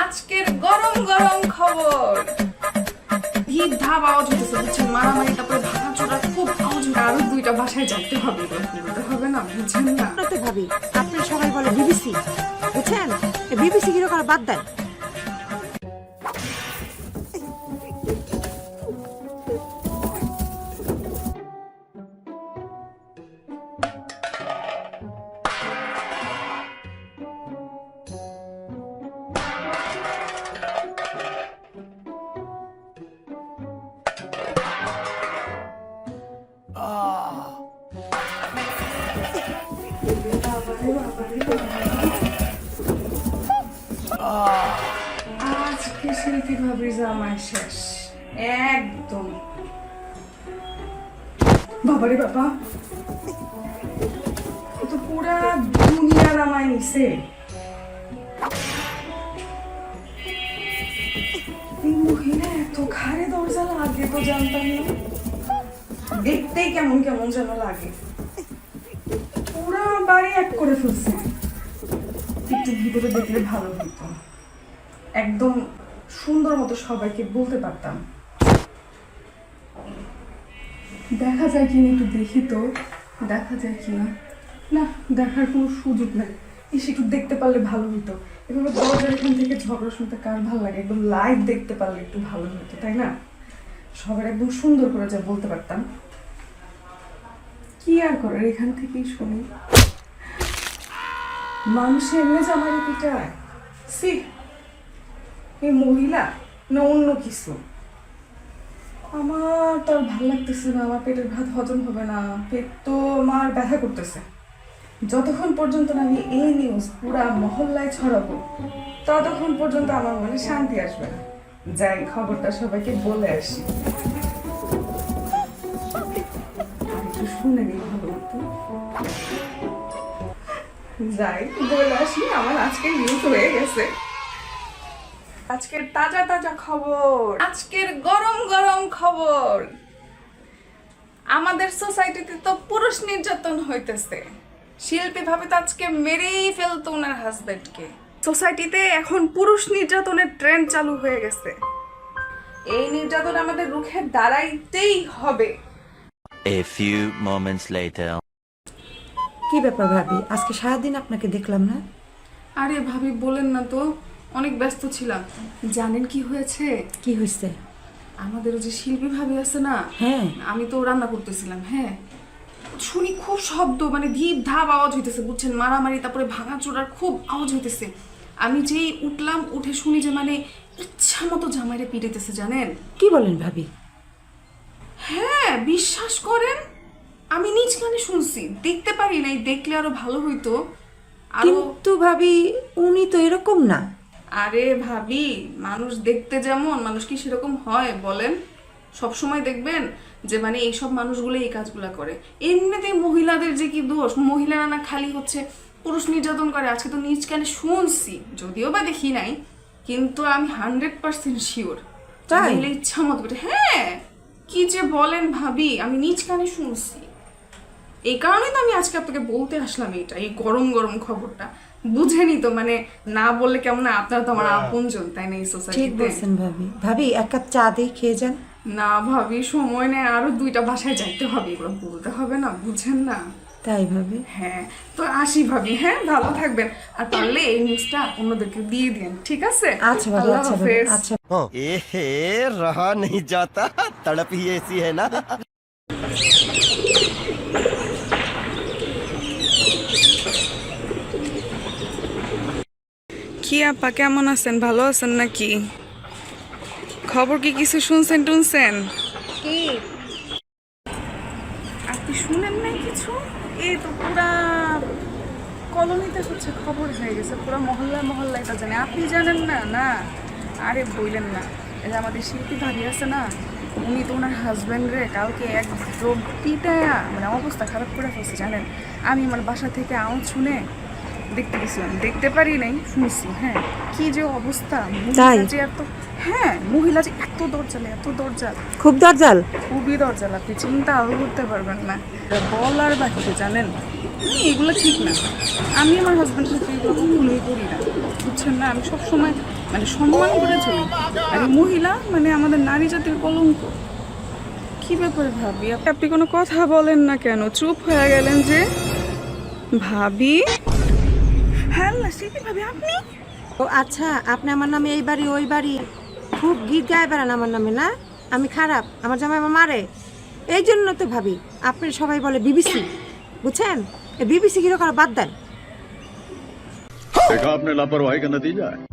আজকের গরম গরম খবর। ভিড় ধাপ আওয়াজ বুঝছেন মারামারি, তারপরে ভাঙাচোরা খুব আওয়াজ আরও দুইটা ভাষায় জানতে হবে। হবে না, বুঝছেন না? আপনি সবাই বলে বিবিসি। বুঝছেন? বিবিসি কীরকম করা বাদ দেন শিল্পী ভাবির জামাই শেষ। একদম। বাবারে বাবা। তো পুরা দুনিয়া নামায় নিছে। এত দরজা তো জানতাম না। দেখতেই কেমন কেমন যেন লাগে। পুরা এক করে ফেলছে। ভিতরে দেখলে ভালো একদম সুন্দর মতো সবাইকে বলতে পারতাম। দেখা যায় কিনা একটু দেখি তো। দেখা যায় কিনা। না, দেখার কোনো সুযোগ নাই। এসে একটু দেখতে পারলে ভালো হতো এভাবে দরজার এখান থেকে ঝগড়া শুনতে কার ভালো লাগে? একদম লাইভ দেখতে পারলে একটু ভালো হতো তাই না? সবার একদম সুন্দর করে যা বলতে পারতাম। কি আর করার, এখান থেকেই শুনি। মানুষের এমনি জামাই পিটায় সি এই মহিলা না অন্য কিছু? আমার তো আর ভালো লাগতেছে না, আমার পেটের ভাত হজম হবে না, পেট তো আমার ব্যথা করতেছে। যতক্ষণ পর্যন্ত না আমি এই নিউজ পুরা মহল্লায় ছড়াবো, ততক্ষণ পর্যন্ত আমার মনে শান্তি আসবে না। যাই, খবরটা সবাইকে বলে আসি। শুনে নিই ভালো যাই, বলে আসি, আমার আজকে নিউজ হয়ে গেছে। আজকের তাজা তাজা খবর। আজকের গরম গরম খবর। আমাদের সোসাইটিতে তো পুরুষ নির্যাতন হইতেছে। শিল্পী ভাবে তো আজকে মেরেই ফেলতো ওনার হাজবেন্ডকে। সোসাইটিতে এখন পুরুষ নির্যাতনের ট্রেন্ড চালু হয়ে গেছে। এই নির্যাতন আমাদের রুখে দাঁড়াইতেই হবে। A few moments later. কি ব্যাপার ভাবি? আজকে সারাদিন আপনাকে দেখলাম না? আরে ভাবি বলেন না তো। অনেক ব্যস্ত ছিলাম। জানেন কি হয়েছে? কি হয়েছে? আমাদের ওই যে শিল্পী ভাবি আছে না হ্যাঁ। আমি তো রান্না করতেছিলাম হ্যাঁ। শুনি খুব শব্দ মানে ধীপ ধাপ আওয়াজ হইতেছে বুঝছেন? মারামারি তারপরে ভাঙা চোরার খুব আওয়াজ হইতেছে। আমি যেই উঠলাম উঠে শুনি যে মানে ইচ্ছা মতো জামাইরে পিটাইতেছে জানেন? কি বলেন ভাবি? হ্যাঁ বিশ্বাস করেন আমি নিজ কানে শুনছি। দেখতে পারি নাই দেখলে আরও ভালো হইতো। আরও কিন্তু ভাবি উনি তো এরকম না। আরে ভাবি মানুষ দেখতে যেমন মানুষ কি সেরকম হয়? বলেন। সব সময় দেখবেন যে মানে এইসব মানুষগুলো এই কাজগুলো করে। এমনিতেই মহিলাদের যে কি দোষ? মহিলারা না খালি হচ্ছে পুরুষ নির্যাতন করে। আজকে তো নিজ কানে শুনছি যদিও বা দেখি নাই কিন্তু আমি হান্ড্রেড পার্সেন্ট শিওর। তাই? ইচ্ছা মতো হ্যাঁ কি যে বলেন ভাবি আমি নিজ কানে শুনছি। এই কারণেই তো আমি আজকে আপনাকে বলতে আসলাম এটা এই গরম গরম খবরটা। বুঝেনি তো মানে না বললে কেমন না আপনারা তো আমার আপনজন তাই না এই ঠিক সোসাইটিতে বলছেন ভাবি ভাবি এক কাপ চা দিয়ে খেয়ে যান না ভাবি সময় নেই আরো দুইটা বাসায় যাইতে হবে এগুলো বলতে হবে না বুঝেন না তাই ভাবি হ্যাঁ তো আসি ভাবি হ্যাঁ ভালো থাকবেন আর পারলে এই নিউজটা অন্যদেরকে দিয়ে দিন ঠিক আছে আচ্ছা ভাবি আল্লাহ আচ্ছা ভাবি হাফেজ। আচ্ছা एहे रहा नहीं जाता तड़प ही ऐसी है ना কি আপা, কেমন আছেন? ভালো আছেন নাকি? খবর কি কিছু শুনছেন টুনছেন? কি? আপনি শুনেন নাই কিছু? এই তো পুরা কলোনিতে হচ্ছে খবর হয়ে গেছে, পুরা মহল্লায় মহল্লায় এটা জানে। আপনি জানেন না? না। আরে বললেন না। এই যে আমাদের শিল্পী ভাবি আছে না, উনি তো ওনার হাজব্যান্ড রে, কালকে একদম পিটায়া মানে অবস্থা খারাপ করে ফেলছে, জানেন? আমি আমার বাসা থেকে আওয়াজ শুনে দেখতে গেছিলাম। দেখতে পারি নাই শুনছি হ্যাঁ। কি যে অবস্থা তাই? যে এত হ্যাঁ মহিলা যে এত দরজাল এত দরজাল। খুব দরজাল? খুবই দরজা আপনি চিন্তাও করতে পারবেন না। বলার বাকিতে জানেন? এগুলো ঠিক না। আমি আমার হাজব্যান্ডের সাথে এগুলো কখনোই করি না। বুঝছেন না? আমি সবসময় মানে সম্মান করে চলি। আর মহিলা মানে আমাদের নারী জাতির কলঙ্ক। কি ব্যাপারে ভাবি? আপনি কোনো কথা বলেন না কেন? চুপ হয়ে গেলেন যে ভাবি? হ্যাঁ স্মৃতি ভাবি আপনি ও আচ্ছা আপনি আমার নামে এই বাড়ি ওই বাড়ি খুব গীত গায়ে বেড়ান আমার নামে না আমি খারাপ আমার জামাই আমার মারে এই জন্য তো ভাবি আপনি সবাই বলে বিবিসি বুঝছেন এই বিবিসি কিরকম বাদ দেন देखा आपने लापरवाही का नतीजा है